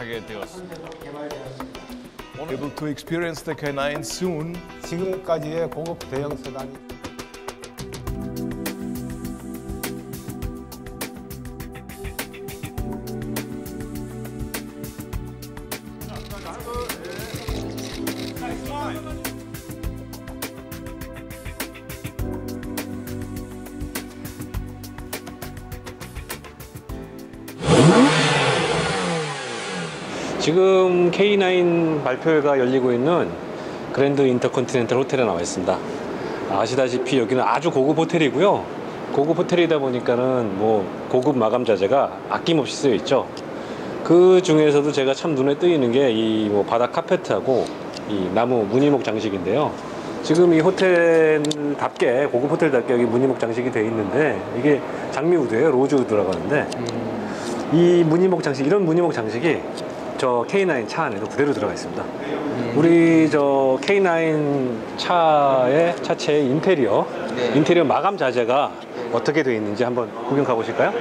시작하게 되었습니다. Able to experience the K9 soon. 지금까지의 고급 대형 세단이 지금 K9 발표회가 열리고 있는 그랜드 인터컨티넨탈 호텔에 나와 있습니다. 아시다시피 여기는 아주 고급 호텔이고요. 고급 호텔이다 보니까는 뭐 고급 마감 자재가 아낌없이 쓰여 있죠. 그 중에서도 제가 참 눈에 띄는 게 이 뭐 바닥 카페트하고 이 나무 무늬목 장식인데요. 지금 이 호텔답게 고급 호텔답게 여기 무늬목 장식이 되어 있는데 이게 장미우드예요. 로즈우드라고 하는데 이 무늬목 장식 이런 무늬목 장식이 저 K9 차 안에도 그대로 들어가 있습니다. 우리 저 K9 차의 차체의 인테리어 인테리어 마감 자재가 어떻게 되어 있는지 한번 구경 가보실까요?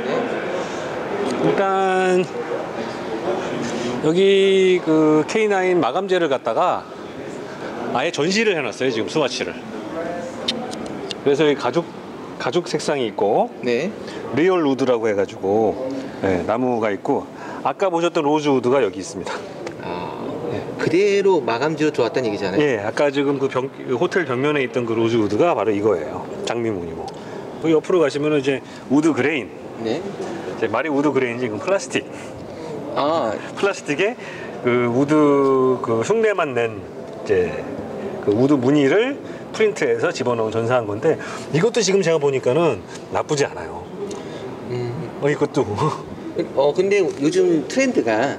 일단 여기 그 K9 마감재를 갖다가 아예 전시를 해놨어요 지금 스와치를. 그래서 여기 가죽 가죽 색상이 있고 네. 리얼 우드라고 해가지고 네, 나무가 있고 아까 보셨던 로즈 우드가 여기 있습니다. 그대로 마감지로 들어왔다는 얘기잖아요. 예, 아까 지금 그 병- 그 호텔 벽면에 있던 그 로즈 우드가 바로 이거예요. 장미무늬고. 그 옆으로 가시면은 이제 우드 그레인. 네. 이제 말이 우드 그레인지 이건 플라스틱. 아, 플라스틱에 그 우드 그 흉내만 낸 이제 그 우드 무늬를 프린트해서 집어넣은 전사한 건데 이것도 지금 제가 보니까는 나쁘지 않아요. 음. 어 이것도 어 근데 요즘 트렌드가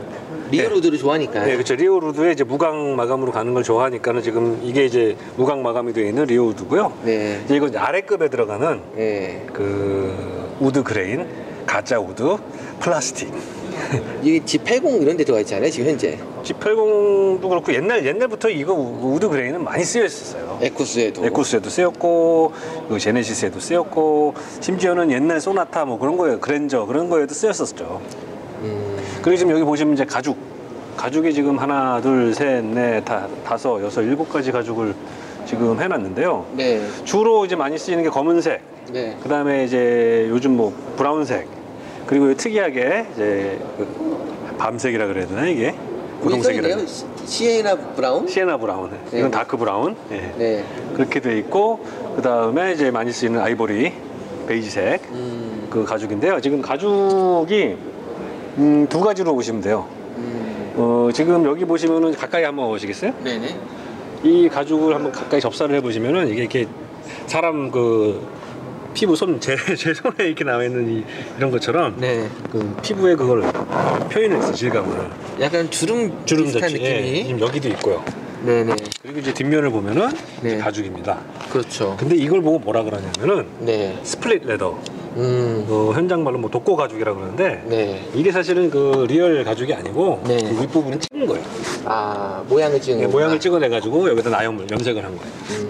리얼우드를 좋아하니까. 네, 그렇죠. 리오우드에 이제 무광 마감으로 가는 걸 좋아하니까는 지금 이게 이제 무광 마감이 되어 있는 리오우드고요. 네. 이제 이건 아래급에 들어가는 네. 그 우드 그레인, 가짜 우드, 플라스틱. 이게 G80 이런 데 들어가 있잖아요, 지금 현재. G80도 그렇고 옛날 옛날부터 이거 우- 우드 그레인은 많이 쓰여 있었어요. 에쿠스에도. 에쿠스에도 쓰였고 그 제네시스에도 쓰였고 심지어는 옛날 소나타 뭐 그런 거에 그랜저 그런 거에도 쓰였었죠. 음. 그리고 지금 여기 보시면 이제 가죽 가죽이 지금 하나 둘셋넷 다섯 여섯 일곱 가지 가죽을 지금 해놨는데요. 네. 주로 이제 많이 쓰이는 게 검은색, 네. 그 다음에 이제 요즘 뭐 브라운색, 그리고 특이하게 이제 그 밤색이라 그래야 되나 이게 고동색이라. 시에나 브라운? 시에나 브라운, 네. 이건 다크 브라운, 예. 네. 그렇게 돼 있고 그 다음에 이제 많이 쓰이는 아이보리 베이지색 음. 그 가죽인데요. 지금 가죽이 음, 두 가지로 보시면 돼요. 음. 어, 지금 여기 보시면은 가까이 한번 오시겠어요? 네네. 이 가죽을 한번 가까이 접사를 해보시면은 이게 이렇게 사람 그 피부 손, 제, 제 손에 이렇게 나와 있는 이, 이런 것처럼 네. 그 피부에 그걸 표현했어, 질감을. 약간 주름 주름 비슷한. 예, 느낌이. 지금 여기도 있고요. 네네. 그리고 이제 뒷면을 보면은 이제 네. 가죽입니다. 그렇죠. 근데 이걸 보고 뭐라 그러냐면은 네. 스플릿 레더. 음. 어, 현장 말로 뭐 독고 가죽이라 그러는데 네. 이게 사실은 그 리얼 가죽이 아니고 네. 그 윗부분을 찍은 거예요. 아, 모양을 찍은 네. 모양을 찍어내 가지고 여기다 나염을 염색을 한 거예요. 음.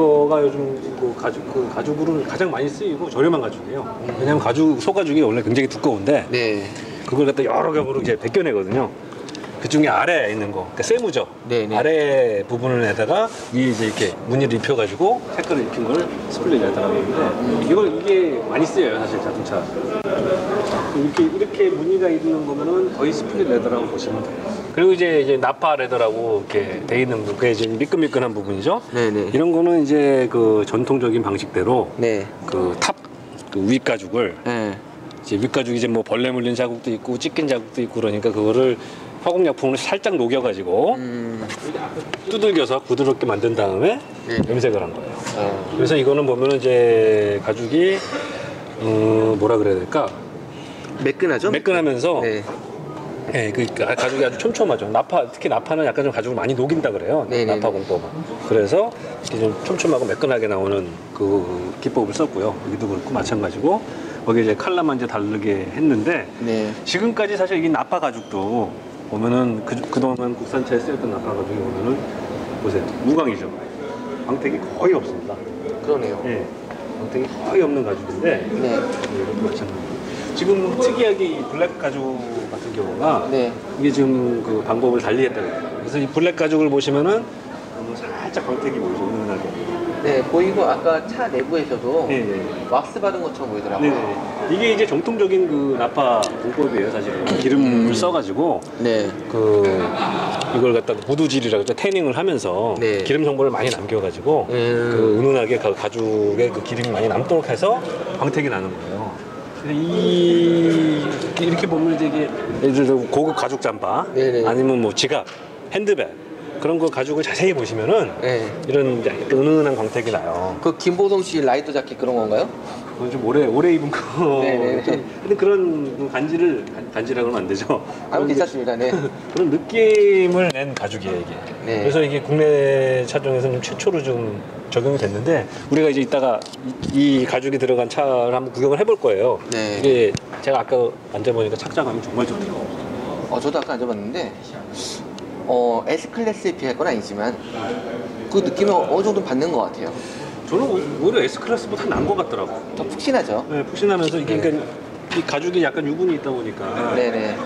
이거가 요즘 그 가죽 그 가죽으로 가장 많이 쓰이고 저렴한 가죽이에요. 왜냐면 가죽 소가죽이 원래 굉장히 두꺼운데 네. 그걸 갖다 여러 겹으로 이제 벗겨내거든요. 그 중에 아래에 있는 거, 그러니까 세무죠. 네, 네. 아래 부분을 내다가 위에 이제 이렇게 무늬를 입혀가지고 색깔을 입힌 걸 스플릿 레더라고 하는데 이걸 이게 많이 쓰여요 사실 자동차. 이렇게 이렇게 무늬가 있는 거면은 거의 스플릿 레더라고 보시면 돼요. 그리고 이제 이제 나파 레더라고 이렇게 돼 있는 부- 그게 이제 미끈미끈한 부분이죠. 네네. 이런 거는 이제 그 전통적인 방식대로 네. 그탑 그 윗가죽을 네. 이제 윗가죽이 이제 뭐 벌레 물린 자국도 있고 찢긴 자국도 있고 그러니까 그거를 화공약품으로 살짝 녹여가지고 음. 두들겨서 부드럽게 만든 다음에 네. 염색을 한 거예요. 어. 그래서 이거는 보면은 이제 가죽이 어 뭐라 그래야 될까 매끈하죠? 매끈하면서 네. 예, 그 가죽이 아주 촘촘하죠. 나파 특히 나파는 약간 좀 가죽을 많이 녹인다 그래요. 네네네. 나파 공법은. 그래서 이렇게 좀 촘촘하고 매끈하게 나오는 그 기법을 썼고요. 여기도 그렇고 마찬가지고 거기 이제 칼라만 이제 다르게 했는데 네. 지금까지 사실 이 나파 가죽도 보면은 그, 그동안 국산차에 쓰였던 나파 가죽이 보면은 보세요. 무광이죠. 광택이 거의 없습니다. 그러네요. 예. 광택이 거의 없는 가죽인데 네. 이것도 마찬가지. 지금 특이하게 이 블랙 가죽 같은 경우가 네. 이게 지금 그 방법을 달리 했다고 해요. 그래서 이 블랙 가죽을 보시면은 어, 살짝 광택이 보이죠, 은은하게. 네, 보이고 아까 차 내부에서도 네, 네. 왁스 받은 것처럼 보이더라고요. 네. 이게 이제 정통적인 그 나파 공법이에요, 사실은. 기름을 써가지고 네. 그 이걸 갖다가 무드질이라고 하죠. 태닝을 하면서 네. 기름 성분을 많이 남겨가지고 음. 그 은은하게 가- 가죽에 그 기름이 많이 남도록 해서 광택이 나는 거예요. 근데 이 이렇게 보면 이제 이게 예를 들어 고급 가죽 잠바 네네. 아니면 뭐 지갑, 핸드백 그런 거 가죽을 자세히 보시면은 네. 이런 이제 은은한 광택이 나요. 그 김보성 씨 라이더 자켓 그런 건가요? 그건 좀 오래 오래 입은 거. 네네네. 근데 그런 간지를 간- 간지라고 하면 안 되죠. 아, 괜찮습니다. 네. 그런 느낌을 낸 가죽이에요 이게. 네. 그래서 이게 국내 차종에서는 최초로 좀 적용이 됐는데 우리가 이제 이따가 이, 이 가죽이 들어간 차를 한번 구경을 해볼 거예요. 네. 이게 제가 아까 앉아보니까 착장감이 정말 좋더라고요. 어, 저도 아까 앉아봤는데, 어, S 클래스에 비할 건 아니지만, 그 느낌을 어느 정도 받는 것 같아요. 저는 오히려 S 클래스보다 나은 것 같더라고요. 더 푹신하죠? 네, 푹신하면서 이게 그러니까 이 가죽이 약간 유분이 있다 보니까 네네.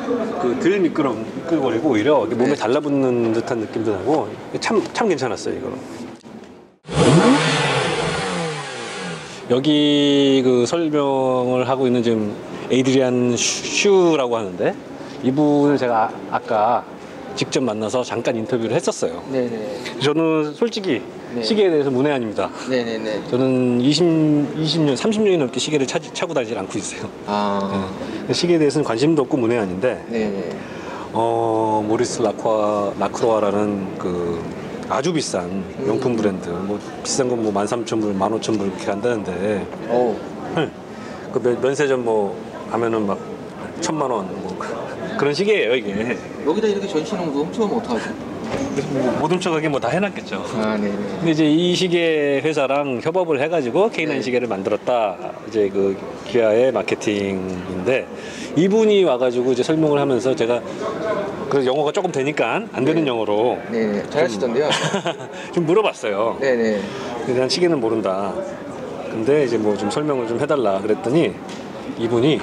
그 덜 미끄러 미끌거리고 오히려 이게 몸에 네. 달라붙는 듯한 느낌도 나고 참 참 괜찮았어요 이거. 여기 그 설명을 하고 있는 지금 에이드리안 슈라고 하는데 이분을 제가 아- 아까 직접 만나서 잠깐 인터뷰를 했었어요. 네네. 저는 솔직히 네. 시계에 대해서 문외한입니다. 네네네. 저는 20, 20년, 30년이 넘게 시계를 차, 차고 다니지 않고 있어요. 아, 시계에 대해서는 관심도 없고 문외한인데 네네. 어, 모리스 라크와, 라크로아라는 그 아주 비싼 명품 브랜드 뭐 비싼 건 뭐 13,000불, 15,000불 이렇게 간다는데 오, 그 면- 면세점 뭐 가면은 막 천만 원 뭐 그런 시계예요 이게 여기다 이렇게 전신홍도 훔쳐오면 어떡하죠? 그래서 뭐못 훔쳐가게 뭐 다 해놨겠죠 아, 네네. 근데 이제 이 시계 회사랑 협업을 해가지고 K9 네. 시계를 만들었다. 이제 그 기아의 마케팅인데 이분이 와가지고 이제 설명을 하면서 제가 그래서 영어가 조금 되니까 안 되는 네. 영어로 네네. 잘하시던데요? 좀 물어봤어요. 네네. 그냥 시계는 모른다. 근데 이제 뭐 좀 설명을 좀 해달라 그랬더니 이분이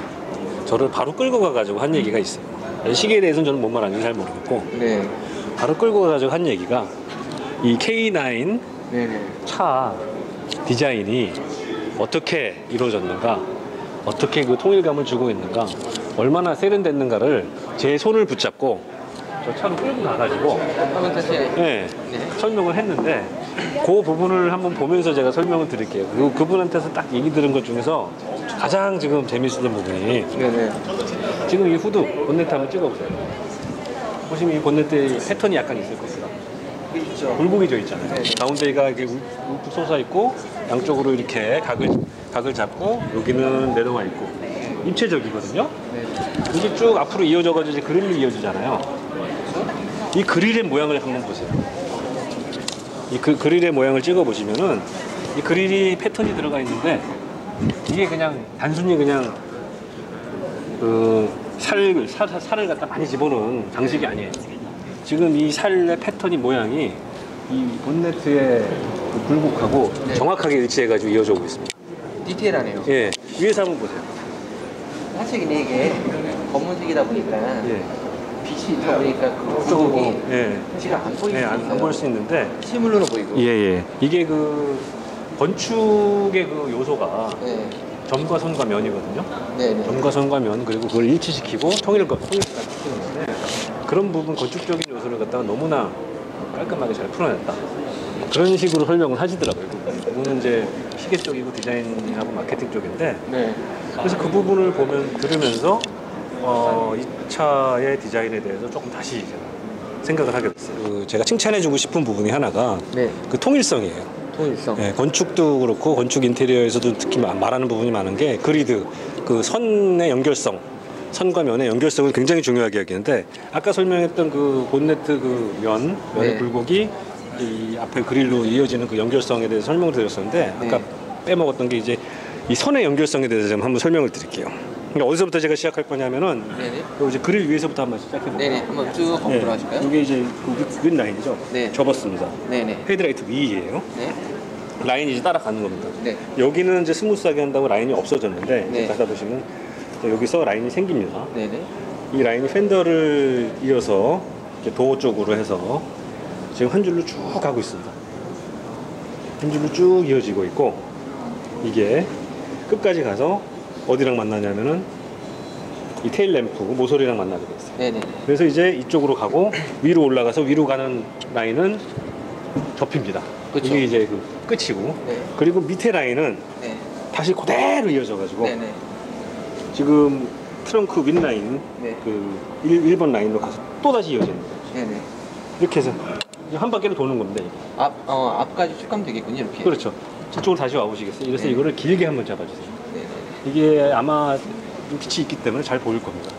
저를 바로 끌고 가가지고 한 얘기가 있어요. 시계에 대해서는 저는 뭔 말하는지 잘 모르겠고 네. 바로 끌고 가가지고 한 얘기가 이 K9 네네. 차 디자인이 어떻게 이루어졌는가, 어떻게 그 통일감을 주고 있는가, 얼마나 세련됐는가를 제 손을 붙잡고 저 차로 끌고 가가지고 한번 다시. 예, 네. 설명을 했는데 그 부분을 한번 보면서 제가 설명을 드릴게요. 그, 그분한테서 딱 얘기 들은 것 중에서 가장 지금 재밌었던 부분이 네네. 지금 이 후드 본네트 한번 찍어보세요. 보시면 이 본네트에 패턴이 약간 있을 겁니다. 있죠. 굴곡이 져 있잖아요. 네. 가운데가 이렇게 우- 우뚝 솟아 있고 양쪽으로 이렇게 각을 각을 잡고 여기는 내려와 있고 입체적이거든요. 네. 이게 쭉 앞으로 이어져가지고 이제 그릴로 이어지잖아요. 이 그릴의 모양을 한번 보세요. 이 그, 그릴의 모양을 찍어 보시면은 이 그릴이 패턴이 들어가 있는데 이게 그냥 단순히 그냥 그 살, 살, 살을 갖다 많이 집어넣은 장식이 아니에요. 지금 이 살의 패턴이 모양이 이 본네트의 그 굴곡하고 네. 정확하게 일치해가지고 이어져 오고 있습니다. 디테일하네요. 예, 위에서 한번 보세요. 사실 근데 이게 검은색이다 보니까 예, 빛이 있다 보니까 그 조금 뭐, 예, 잘안 보이는 예, 안, 안 보일 수 있는데, 실물로는 보이고. 예, 예. 이게 그 건축의 그 요소가 네. 점과 선과 면이거든요. 네네. 점과 선과 면 그리고 그걸 일치시키고 통일을 통일까지 시키는 건데 그런 부분 건축적인 요소를 갖다가 너무나 깔끔하게 잘 풀어냈다. 그런 식으로 설명을 하시더라고요. 그분은 이제 시계 쪽이고 디자인하고 마케팅 쪽인데 네. 그래서 그 부분을 보면 들으면서 어, 이 차의 디자인에 대해서 조금 다시 생각을 하게 됐어요. 그 제가 칭찬해주고 싶은 부분이 하나가 네. 그 통일성이에요. 통일성. 예, 건축도 그렇고 건축 인테리어에서도 특히 마- 말하는 부분이 많은 게 그리드 그 선의 연결성 선과 면의 연결성을 굉장히 중요하게 여기는데 아까 설명했던 그 본네트 그 면, 면의 네. 굴곡이 이 앞에 그릴로 이어지는 그 연결성에 대해서 설명을 드렸었는데 아까 네. 빼먹었던 게 이제 이 선의 연결성에 대해서 좀 한번 설명을 드릴게요. 그러니까 어디서부터 제가 시작할 거냐면은 네네. 요 이제 그릴 위에서부터 한번 시작해 볼게요. 네네. 한번 쭉 한번 예, 들어가실까요? 이게 이제 그 윗 라인이죠. 네. 접었습니다. 네네. 헤드라이트 위이에요. 네. 라인이 이제 따라가는 겁니다. 네. 여기는 이제 스무스하게 한다고 라인이 없어졌는데 네. 가다 보시면 여기서 라인이 생깁니다. 네네. 이 라인이 팬더를 이어서 도어 쪽으로 해서 지금 한 줄로 쭉 가고 있습니다. 한 줄로 쭉 이어지고 있고 이게 끝까지 가서 어디랑 만나냐면은 이 테일 램프 모서리랑 만나게 돼 있어요. 네네. 그래서 이제 이쪽으로 가고 위로 올라가서 위로 가는 라인은 접힙니다. 그쵸. 이게 이제 그 끝이고 네. 그리고 밑에 라인은 네. 다시 그대로 이어져 가지고 네네. 지금 트렁크 윗 라인 네. 그 1, 번 라인으로 가서 또 다시 이어지는 거예요. 네네. 이렇게 해서 한 바퀴를 도는. 이게. 앞, 어, 앞까지 쭉 가면 되겠군요, 이렇게. 그렇죠. 저쪽으로 다시 와보시겠어요? 그래서 네. 이거를 길게 한번 잡아주세요. 이게 아마 빛이 있기 때문에 잘 보일 겁니다.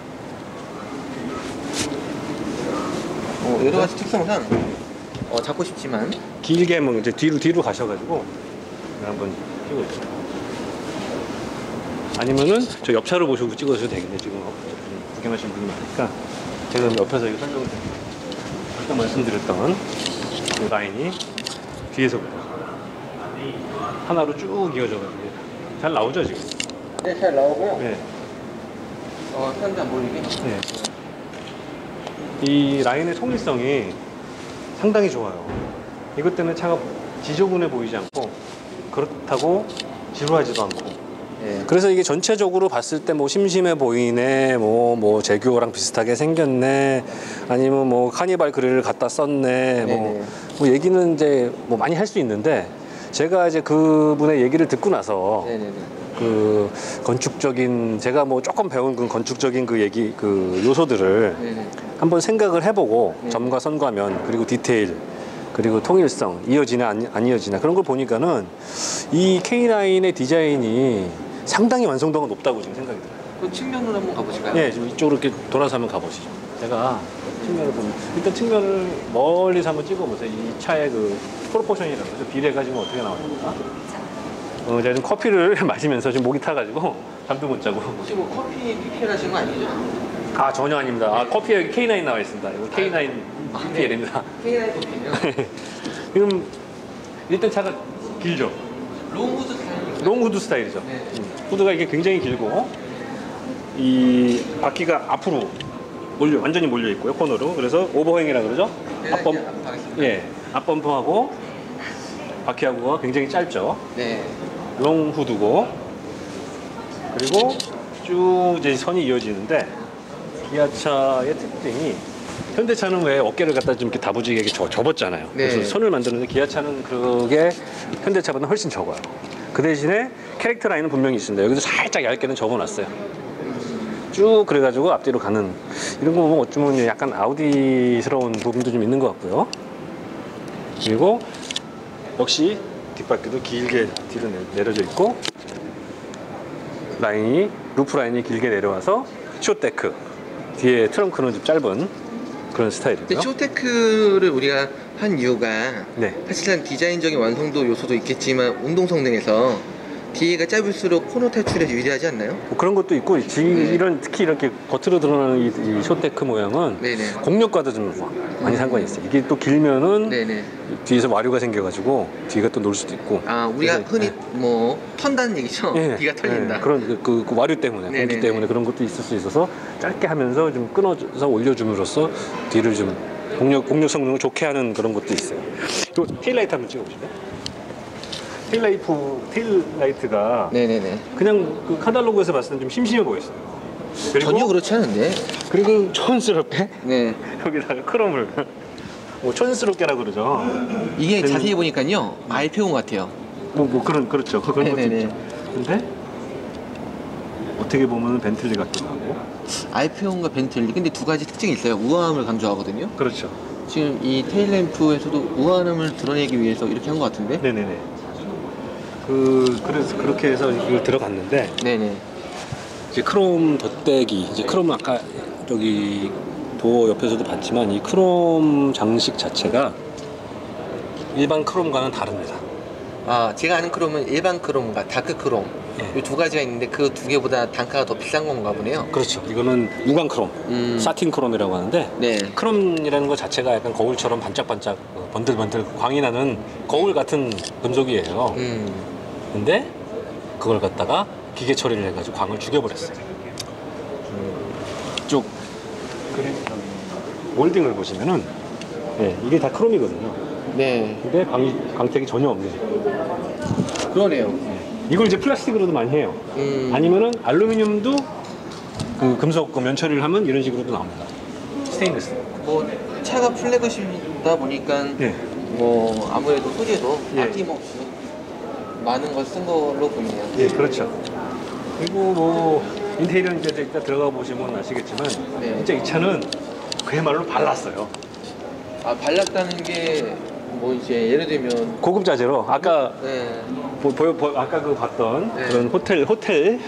어, 여러 가지 특성상 어, 잡고 싶지만 길게 한번 이제 뒤로 뒤로 가셔가지고 한번 찍어 주세요. 아니면은 저 옆차로 보시고 찍어주셔도 되겠네. 지금 구경하시는 분이 많으니까 제가 그럼 옆에서 이거 설명을 드릴게요. 아까 말씀드렸던 이 라인이 뒤에서부터 하나로 쭉 이어져가지고 잘 나오죠 지금? 네, 잘 나오고요. 네. 어, 사람들 안 보이게. 네. 이 라인의 통일성이 상당히 좋아요. 이것 때문에 차가 지저분해 보이지 않고 그렇다고 지루하지도 않고. 네. 그래서 이게 전체적으로 봤을 때 뭐 심심해 보이네, 뭐, 뭐 제규어랑 비슷하게 생겼네, 아니면 뭐 카니발 그릴을 갖다 썼네, 뭐, 네네. 뭐 얘기는 이제 뭐 많이 할 수 있는데 제가 이제 그분의 얘기를 듣고 나서 네네네. 그 건축적인 제가 뭐 조금 배운 그 건축적인 그 얘기 그 요소들을 네네. 한번 생각을 해보고 네. 점과 선과면 그리고 디테일 그리고 통일성 이어지나 안, 안 이어지나 그런 걸 보니까는 이 K9의 디자인이 상당히 완성도가 높다고 지금 생각이 들어요. 그 측면으로 한번 가보실까요? 예, 지금 이쪽으로 이렇게 돌아서 한번 가보시죠. 제가 측면을 보면 일단 측면을 멀리서 한번 찍어보세요. 이 차의 그 프로포션이라는 거죠. 비례가 지금 어떻게 나옵니까? 어, 제가 지금 커피를 마시면서 지금 목이 타가지고 잠도 못 자고. 혹시 뭐 커피 PPL 하신 거 아니죠? 아 전혀 아닙니다. 아, 커피에 여기 K9 나와 있습니다. 이거 K9 아, 네. PPL입니다. K9 커피요? 지금 일단 차가 길죠. 롱후드 스타일인가요? 롱 후드 스타일이죠. 네. 음, 후드가 이게 굉장히 길고 이 바퀴가 앞으로 몰려 완전히 몰려 있고요 코너로. 그래서 오버행이라 그러죠. 네, 앞범. 예 앞범퍼하고 바퀴하고가 굉장히 짧죠. 네. 롱 후드고 그리고 쭉 이제 선이 이어지는데 기아차의 특징이 현대차는 왜 어깨를 갖다 좀 이렇게 다부지게 접- 접었잖아요. 네. 그래서 선을 만드는데 기아차는 그게 현대차보다 훨씬 적어요. 그 대신에 캐릭터 라인은 분명히 있습니다. 여기서 살짝 얇게는 접어놨어요. 쭉 그래가지고 앞뒤로 가는 이런 거 보면 어쩌면 약간 아우디스러운 부분도 좀 있는 것 같고요. 그리고 역시 뒷바퀴도 길게 뒤로 내- 내려져 있고 라인이 루프 라인이 길게 내려와서 쇼데크 뒤에 트렁크는 좀 짧은 그런 스타일이고요. 쇼테크를 우리가 한 이유가 네. 사실은 디자인적인 완성도 요소도 있겠지만 운동 성능에서 뒤에가 짧을수록 코너 탈출에 유리하지 않나요? 뭐 그런 것도 있고 지- 네. 이런 특히 이렇게 겉으로 드러나는 이, 이 쇼데크 모양은 네네. 공력과도 좀 많이 상관이 있어요. 이게 또 길면은 네네. 뒤에서 와류가 생겨가지고 뒤가 또 놀 수도 있고. 아 우리가 그래서, 흔히 네. 뭐 턴다는 얘기죠. 예, 뒤가 털린다. 예, 그런 그, 그, 그 와류 때문에 네네네. 공기 때문에 그런 것도 있을 수 있어서 짧게 하면서 좀 끊어서 올려줌으로써 뒤를 좀 공력 공력 성능을 좋게 하는 그런 것도 있어요. 또 테일라이트 한번 찍어보실래요? 테일라이트 테일라이트가 네네네. 그냥 그 카탈로그에서 봤을 때 좀 심심해 보였어요. 그리고 전혀 그렇지 않은데. 그리고 촌스럽게 네. 여기다가 크롬을 뭐 촌스럽게라 그러죠. 이게 그- 자세히 보니까요 알페온 같아요. 뭐, 뭐 그런 그렇죠. 그런 것도 네네네. 있죠. 근데 어떻게 보면 벤틀리 같기도 하고. 알페온과 벤틀리 근데 두 가지 특징이 있어요. 우아함을 강조하거든요. 그렇죠. 지금 이 테일램프에서도 우아함을 드러내기 위해서 이렇게 한 것 같은데. 네네네. 그 그래서 그렇게 해서 이걸 들어갔는데 네네. 이제 크롬 덧대기 이제 크롬 아까 저기 도어 옆에서도 봤지만 이 크롬 장식 자체가 일반 크롬과는 다릅니다. 아 제가 아는 크롬은 일반 크롬과 다크 크롬 네. 이두 가지가 있는데 그 두 개보다 단가가 더 비싼 건가 보네요. 그렇죠. 이거는 무광 크롬, 음. 사틴 크롬이라고 하는데 네. 크롬이라는 것 자체가 약간 거울처럼 반짝반짝 어, 번들번들 광이 나는 거울 같은 금속이에요. 음. 근데 그걸 갖다가 기계 처리를 해가지고 광을 죽여버렸어요. 이쪽 몰딩을 보시면은 예, 이게 다 크롬이거든요. 네. 근데 광, 광택이 전혀 없네요. 그러네요. 이걸 이제 플라스틱으로도 많이 해요. 음. 아니면은 알루미늄도 그 금속 그 면처리를 하면 이런 식으로도 나옵니다. 스테인리스. 뭐 차가 플래그십이다 보니까 예. 뭐 아무래도 소재도 예. 아낌없이 많은 걸 쓴 걸로 보이네요. 예, 그렇죠. 그리고 뭐 인테리어 이제 일단 들어가 보시면 아시겠지만 네. 진짜 이 차는 그야말로 발랐어요. 아 발랐다는 게 뭐 이제 예를 들면 고급 자재로 아까 네. 보, 보여, 보- 아까 그 봤던 네. 그런 호텔 호텔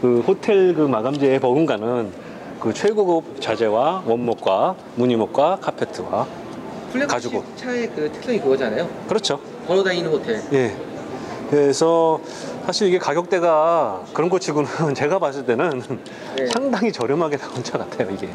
그 호텔 그 마감재에 버금가는 그 최고급 자재와 원목과 무늬목과 카페트와 플래그십 가지고. 차의 그 특성이 그거잖아요. 그렇죠. 걸어다니는 호텔. 예. 그래서 사실 이게 가격대가 그런 거 치고는 제가 봤을 때는 네. 상당히 저렴하게 나온 차 같아요 이게.